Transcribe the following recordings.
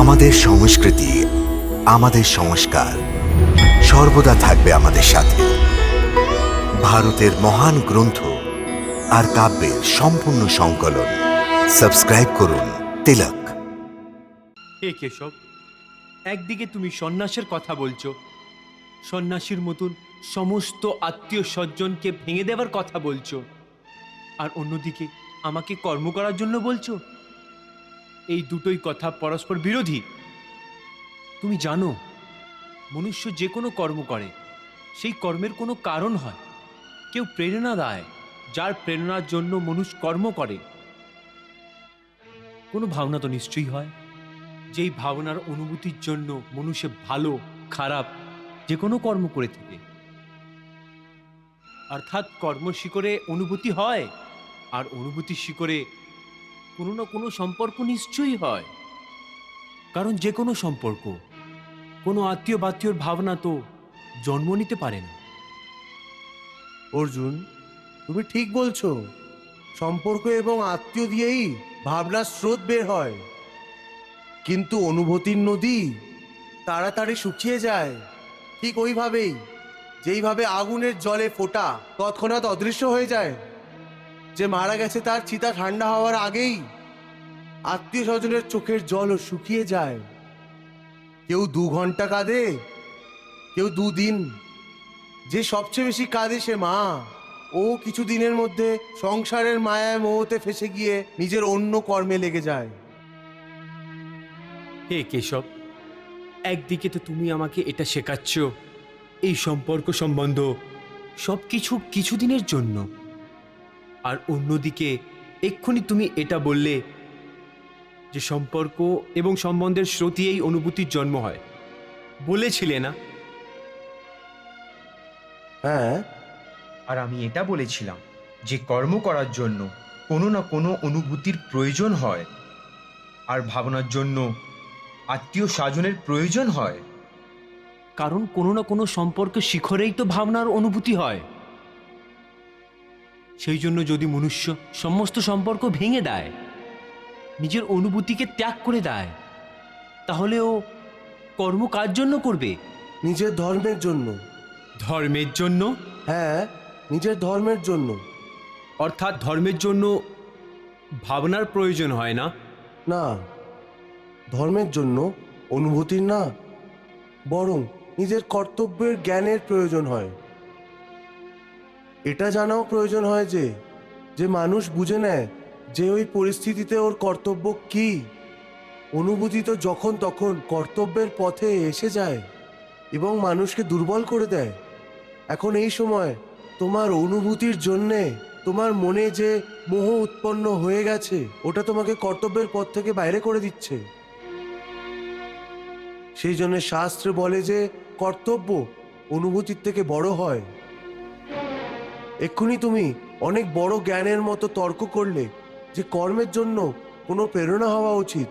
আমাদের সংস্কৃতি, আমাদের সংস্কার সর্বদা থাকবে আমাদের সাথে। ভারতের মহান গ্রন্থ আর কাব্যের সম্পূর্ণ সংকলন। সাবস্ক্রাইব করুন তিলক। হে কেশব, একদিকে তুমি সন্ন্যাসের কথা বলছো, সন্ন্যাসীর মতন সমস্ত আত্মীয় স্বজনকে ভেঙে দেওয়ার কথা বলছো, আর অন্যদিকে আমাকে কর্ম করার জন্য বলছো? এই দুটোই কথা পরস্পর বিরোধী। তুমি জানো, মনুষ্য যে কোনো কর্ম করে, সেই কর্মের কোনো কারণ হয়। কেউ প্রেরণা দেয়, যার প্রেরণার জন্য মানুষ কর্ম করে। কোনো ভাবনা তো নিশ্চয়ই হয়। যেই ভাবনার অনুভূতির জন্য মানুষে ভালো, খারাপ, যে কোনো কর্ম করে থাকে। অর্থাৎ কর্ম শিকরে অনুভূতি হয়, আর অনুভূতির শিকরে কোনো না কোনো সম্পর্ক নিশ্চয়ই হয়। কারণ যে কোনো সম্পর্ক, কোনো আত্মীয় বাত্মীয়র ভাবনা তো জন্ম নিতে পারে না। অর্জুন, তুমি ঠিক বলছো, সম্পর্ক এবং আত্মীয় দিয়েই ভাবনার স্রোত বের হয়। কিন্তু অনুভূতির নদী তাড়াতাড়ি শুকিয়ে যায়। ঠিক ওইভাবেই, যেইভাবে আগুনের জলে ফোটা তৎক্ষণাৎ অদৃশ্য হয়ে যায়। যে মারা গেছে তার চিতা ঠান্ডা হওয়ার আগেই আত্মীয় স্বজনের চোখের জলও শুকিয়ে যায়। কেউ দু ঘণ্টা কাঁদে, কেউ দুদিন। যে সবচেয়ে বেশি কাঁদে সে মা। ও কিছু দিনের মধ্যে সংসারের মায়ায় মোহতে ফেসে গিয়ে নিজের অন্য কর্মে লেগে যায়। হে কেশব, একদিকে তো তুমি আমাকে এটা শেখাচ্ছ, এই সম্পর্ক সম্বন্ধ সব কিছু কিছুদিনের জন্য। আর অন্যদিকে এক্ষুনি তুমি এটা বললে যে সম্পর্ক এবং সম্বন্ধের স্রোতি এই অনুভূতির জন্ম হয়। বলেছিলে না? হ্যাঁ। আর আমি এটা বলেছিলাম যে কর্ম করার জন্য কোনো না কোনো অনুভূতির প্রয়োজন হয়। আর ভাবনার জন্য আত্মীয় স্বজনের প্রয়োজন হয়। কারণ কোনো না কোনো সম্পর্ক শিখরেই তো ভাবনার অনুভূতি হয়। সেই জন্য যদি মনুষ্য সমস্ত সম্পর্ক ভেঙে দেয় নিজের অনুভূতিকে ত্যাগ করে দেয় তাহলে ও কর্ম কার জন্য করবে? নিজের ধর্মের জন্য। ধর্মের জন্য? হ্যাঁ নিজের ধর্মের জন্য। অর্থাৎ ধর্মের জন্য ভাবনার প্রয়োজন হয় না? না ধর্মের জন্য অনুভূতির না বরং নিজের কর্তব্যের জ্ঞানের প্রয়োজন হয়। এটা জানাও প্রয়োজন হয় যে যে মানুষ বুঝে নেয় যে ওই পরিস্থিতিতে ওর কর্তব্য কি। অনুভূতি তো যখন তখন কর্তব্যের পথে এসে যায় এবং মানুষকে দুর্বল করে দেয়। এখন এই সময় তোমার অনুভূতির জন্যে তোমার মনে যে মোহ উৎপন্ন হয়ে গেছে, ওটা তোমাকে কর্তব্যের পথ থেকে বাইরে করে দিচ্ছে। সেই জন্য শাস্ত্র বলে যে, কর্তব্য অনুভূতির থেকে বড় হয়। এক্ষুনি তুমি অনেক বড় জ্ঞানের মতো তর্ক করলে যে কর্মের জন্য কোনো প্রেরণা হওয়া উচিত,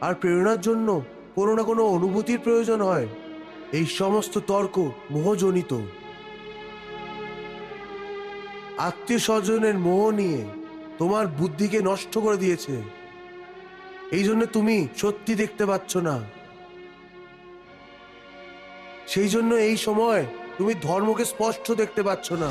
আর প্রেরণার জন্য কোনো না কোনো অনুভূতির প্রয়োজন হয়। এই সমস্ত তর্ক মোহজনিত। আত্মীয় স্বজনের মোহ নিয়ে তোমার বুদ্ধিকে নষ্ট করে দিয়েছে। এই জন্য তুমি সত্যি দেখতে পাচ্ছ না। সেই জন্য এই সময় তুমি ধর্মকে স্পষ্ট দেখতে পাচ্ছ না।